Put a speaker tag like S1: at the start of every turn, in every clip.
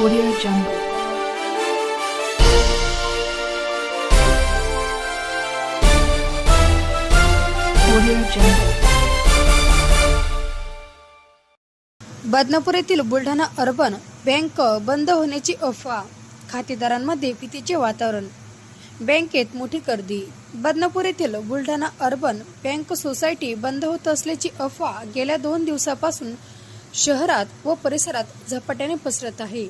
S1: Audio Jungle. Audio Jungle.
S2: Badnapur येथील Buldhana urban bank बंद होण्याची अफवा खातेदारांमध्ये भीतीचे वातावरण बँकेत मोठी गर्दी बदनापूर येथील बुलढाणा अर्बन बँक सोसायटी बंद होत असल्याची अफवा गेल्या दोन दिवसापासून शहरात व परिसरात झपाट्याने पसरत आहे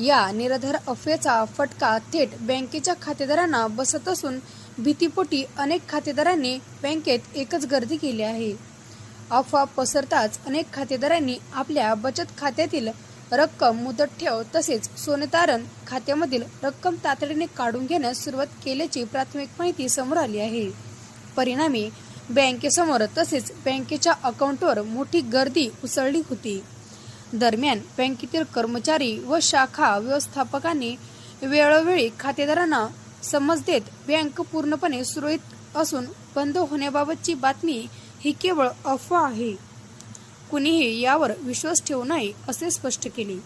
S2: या निराधार अफवेचा फटका थेट बँकेच्या खातेदारांना बसत असून भीतीपोटी अनेक खातेदारांनी बँकेत एकच गर्दी केली आहे. अफवा पसरताच अनेक खातेदारांनी आपल्या बचत खात्यातील रक्कम मुदत ठेव तसेच सोने तारण खात्यामधील रक्कम तातडीने काढून घेण्यास सुरुवात केल्याची प्राथमिक माहिती समोर आली आहे. परिणामी बँकेसमोर तसेच बँकेच्या अकाउंटवर मोठी गर्दी उसळली होती. दरम्यान बँकेतील कर्मचारी व शाखा व्यवस्थापकांनी वेळोवेळी खातेदारांना समज देत बँक पूर्णपणे सुरळीत असून बंद होण्याबाबतची बातमी ही केवळ अफवा आहे. कुणीही यावर विश्वास ठेवू नये असे स्पष्ट केले.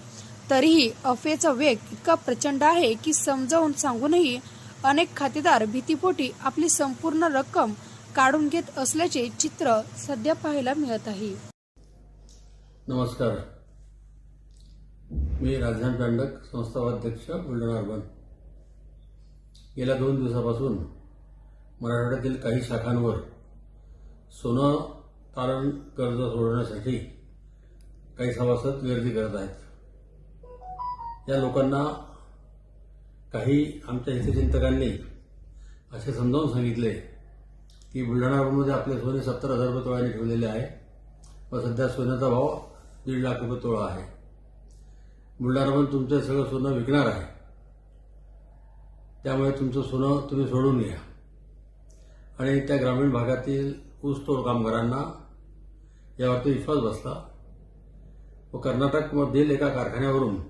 S2: तरीही अफवेचा वेग इतका प्रचंड आहे की समजावून सांगूनही अनेक खातेदार भीतीपोटी आपली संपूर्ण रक्कम काढून घेत असल्याचे चित्र सध्या पाहायला मिळत आहे.
S3: नमस्कार. मी राजधान दंडक संस्थावाध्यक्ष बुलढाणा अर्बन. गेल्या दोन दिवसापासून मराठवाड्यातील काही शाखांवर सोनं तारण कर्ज सोडवण्यासाठी काही सभासद गर्दी करत आहेत. या लोकांना काही आमच्या हितचिंतकांनी असे समजावून सांगितले की बुलढाणा अर्बनमध्ये आपले सोने सत्तर हजार रुपये तोळ्याने ठेवलेले आहे व सध्या सोन्याचा भाव दीड लाख रुपये तोळा आहे. बुलढाणामध्ये तुमचं सगळं सोनं विकणार आहे. त्यामुळे तुमचं सोनं तुम्ही सोडून घ्या आणि त्या ग्रामीण भागातील ऊसतोड कामगारांना यावरती विश्वास बसला. व कर्नाटकमधील एका कारखान्यावरून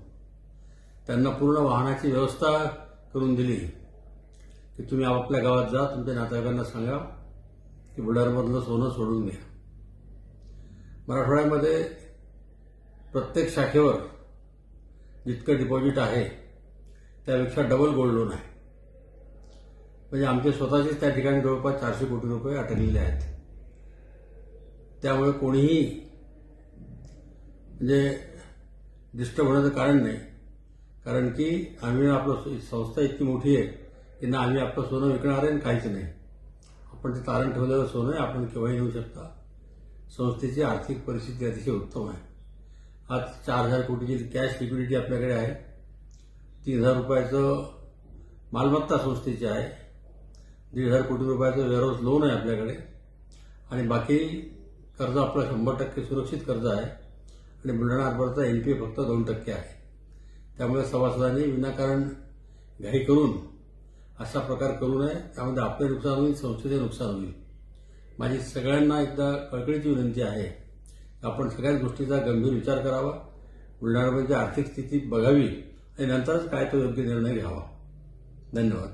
S3: त्यांना पूर्ण वाहनाची व्यवस्था करून दिली. की तुम्ही आपापल्या गावात जा तुमच्या नातेवाईकांना सांगा की बुलढाणामधलं सोनं सोडून घ्या मराठवाड्यामध्ये प्रत्येक शाखेवर जितकं डिपॉझिट आहे त्यापेक्षा डबल गोल्ड लोन आहे. म्हणजे आमचे स्वतःचेच त्या ठिकाणी जवळपास चारशे कोटी रुपये अटकलेले आहेत. त्यामुळे कोणीही म्हणजे डिस्टर्ब होण्याचं कारण नाही. कारण की आम्ही आपलं संस्था इतकी मोठी आहे की ना आम्ही आपलं सोनं विकणार आहे आणि काहीच नाही. आपण ते तारण ठेवलेलं सोनं आहे आपण केव्हाही घेऊ शकता. संस्थेची आर्थिक परिस्थिती अतिशय उत्तम आहे. आज चार हजार कोटीची कॅश लिक्विडिटी आपल्याकडे आहे. तीन हजार रुपयाचं मालमत्ता संस्थेची आहे. दीड हजार कोटी रुपयाचं वेअरहाऊस लोन आहे आपल्याकडे. आणि बाकी कर्ज आपलं शंभर टक्के सुरक्षित कर्ज आहे. आणि बुलढाणा हार्बरचा एन पी ए फक्त दोन टक्के आहे. त्यामुळे सभासदांनी विनाकारण घाई करून असा प्रकार करू नये. त्यामध्ये आपले नुकसान होईल संस्थेचे नुकसान होईल. माझी सगळ्यांना एकदा कळकळीची विनंती आहे. आपण सगळ्याच गोष्टीचा गंभीर विचार करावा बुलढाणामध्ये आर्थिक स्थिती बघावी आणि नंतरच काय तो योग्य निर्णय घ्यावा. धन्यवाद.